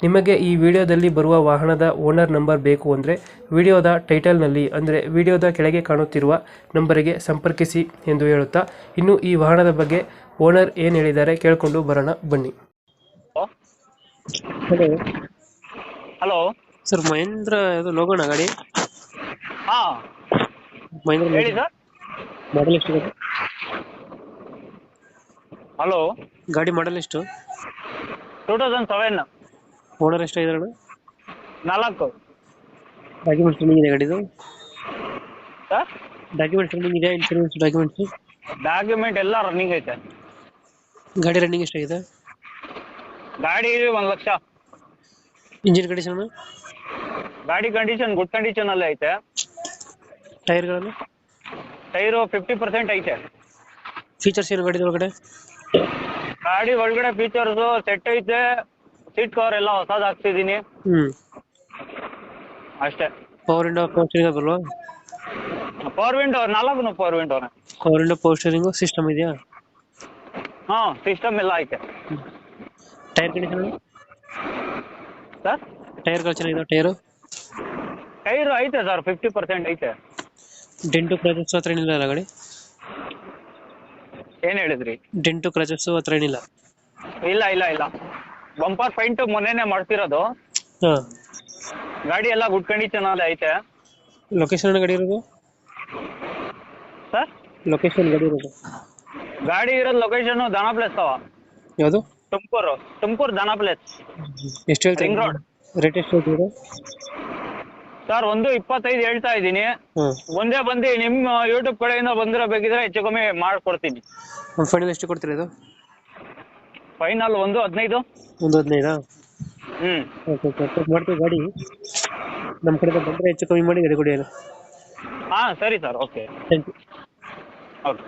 ನಿಮಗೆ ಈ ವಿಡಿಯೋದಲ್ಲಿ ಬರುವ ವಾಹನದ ಓನರ್ ನಂಬರ್ ಬೇಕು ಅಂದರೆ ವಿಡಿಯೋದ ಟೈಟಲ್ನಲ್ಲಿ ಅಂದರೆ ವಿಡಿಯೋದ ಕೆಳಗೆ ಕಾಣುತ್ತಿರುವ ನಂಬರಿಗೆ ಸಂಪರ್ಕಿಸಿ ಎಂದು ಹೇಳುತ್ತಾ ಇನ್ನು ಈ ವಾಹನದ ಬಗ್ಗೆ ಓನರ್ ಏನು ಹೇಳಿದ್ದಾರೆ ಕೇಳಿಕೊಂಡು ಬರೋಣ ಬನ್ನಿ. ಹಲೋ ಹಲೋ ಸರ್ ಮಹೇಂದ್ರ ಇದು ಲೋಗೋಣ ಗಾಡಿ? ಹಾ. ಮಹೇಂದ್ರ ಹೇಳಿ ಸರ್. ಮಾಡಲ್ ಎಷ್ಟು ಹಲೋ ಗಾಡಿ ಮಾಡಲ್ ಎಷ್ಟು? ಟೂ ತೌಸಂಡ್ ಸೆವೆನ್ ಓನರ್ ಎಷ್ಟಾಗಿದ್ದಾರೆ ನಾಲ್ಕು. ಡಾಕ್ಯುಮೆಂಟ್ಸ್ ರನ್ನಿಂಗ್ ಇದೆ ಗಾಡಿದು? ಸರ್ ಡಾಕ್ಯುಮೆಂಟ್ಸ್ ರನ್ನಿಂಗ್ ಇದೆ ಇನ್ಶೂರೆನ್ಸ್ ಡಾಕ್ಯುಮೆಂಟ್ಸ್ ಡಾಕ್ಯುಮೆಂಟ್ ಎಲ್ಲ ರನ್ನಿಂಗ್ ಐತೆ. ಗಾಡಿ ರನ್ನಿಂಗ್ ಎಷ್ಟಾಗಿದೆ ಗಾಡಿ ಒಂದು ಲಕ್ಷ. ಇಂಜಿನ್ ಕಂಡೀಷನ್ ಗಾಡಿ ಕಂಡೀಷನ್ ಗುಡ್ ಕಂಡೀಷನ್ ಅಲ್ಲೇ ಐತೆ. ಟೈರ್ಗಳನ್ನು ಟೈರು ಫಿಫ್ಟಿ ಪರ್ಸೆಂಟ್ ಐತೆ. ಫೀಚರ್ಸ್ ಏನು ಗಾಡಿ ಒಳಗಡೆ? ಗಾಡಿ ಒಳಗಡೆ ಫೀಚರ್ಸು ಸೆಟ್ ಐತೆ. ಸೀಟ್ ಕವರ್ ಎಲ್ಲ ಹೊಸದ್ ಹಾಕ್ತಿದೀನಿ ಹ್ಮ್. ಅಷ್ಟೇ. ಪವರ್ ಇಂಡೋ ಪೋಸ್ಟರಿಂಗ್ ಅದಲ್ವಾ ಪವರ್ ವಿಂಡೋ ನಾಲ್ಕು power ವಿಂಡೋನ power window power steering steering system ಇದೆಯಾ? ಹಾ ಸಿಸ್ಟಮ್ ಎಲ್ಲ ಐತೆ. ಟೈರ್ ಕಂಡೀಷನ್ ಸರ್ ಟೈರ್ಗಳು ಚೆನ್ನಾಗಿದೆ ಟೈರ್ ಟೈರು ಐತೆ ಸರ್ ಫಿಫ್ಟಿ ಪರ್ಸೆಂಟ್ ಐತೆ. ಡೆಂಟು ಕ್ರಾಚಸ್ ಹತ್ರ ಏನಿಲ್ಲ ಅಲ್ಲ ಗಾಡಿ? ಏನು ಹೇಳಿದ್ರಿ? ಡೆಂಟು ಕ್ರಾಚಸ್ ಹತ್ರ ಏನಿಲ್ಲ? ಇಲ್ಲ ಇಲ್ಲ ಇಲ್ಲ. ಬಂಪರ್ ಪೈಂಟ್ ಮೊನ್ನೆನೆ ಮಾಡ್ತಿರೋದು. ಹಾಂ. ಗಾಡಿ ಎಲ್ಲ ಗುಡ್ ಕಂಡೀಷನ್ ಅಲ್ಲಿ ಐತೆ. ಲೊಕೇಶನ್ ಗಾಡಿ ಇರೋದು? ಸರ್? ಲೊಕೇಶನ್ ಗಾಡಿ ಇರೋದು. ಗಾಡಿ ಇರೋದು ಲೊಕೇಶನ್ ದಾನ ಪ್ಲೇಸ್ ಅವ. ಯಾವುದು? ತುಮಕೂರು. ತುಮಕೂರು ದನ ಪ್ಲೇಸ್ ಎಷ್ಟು ಹೇಳ್ತಾ ರಿಂಗ್ ರೋಡ್ ರೇಟ್ ಎಷ್ಟು ಹೇಳ್ತೀರಾ? ಸರ್ ಒಂದು ಇಪ್ಪತ್ತೈದು ಹೇಳ್ತಾ ಇದ್ದೀನಿ. ಹಾಂ. ಒಂದೇ ಬಂದು ನಿಮ್ಮ ಯೂಟ್ಯೂಬ್ ಕಡೆಯಿಂದ ಬಂದಿರೋ ಬೇಕಿದ್ರೆ ಹೆಚ್ಚು ಕಮ್ಮಿ ಮಾಡ್ಕೊಡ್ತೀನಿ. ಒಂದು ಫೈನಲ್ ಎಷ್ಟು ಕೊಡ್ತೀರಾ ಇದು ಫೈನಲ್ ಒಂದು ಹದಿನೈದು? ಒಂದು ಹದಿನೈದಾ? ಹ್ಞೂ ಓಕೆ ಓಕೆ ಮಾಡ್ತೀವಿ ಗಾಡಿ ನಮ್ಮ ಕಡೆ ಬಂದರೆ ಹೆಚ್ಚು ಕಮ್ಮಿ ಮಾಡಿ ಗಾಡಿ ಕೊಡಿ ಹಾಂ ಸರಿ sir okay. Thank you okay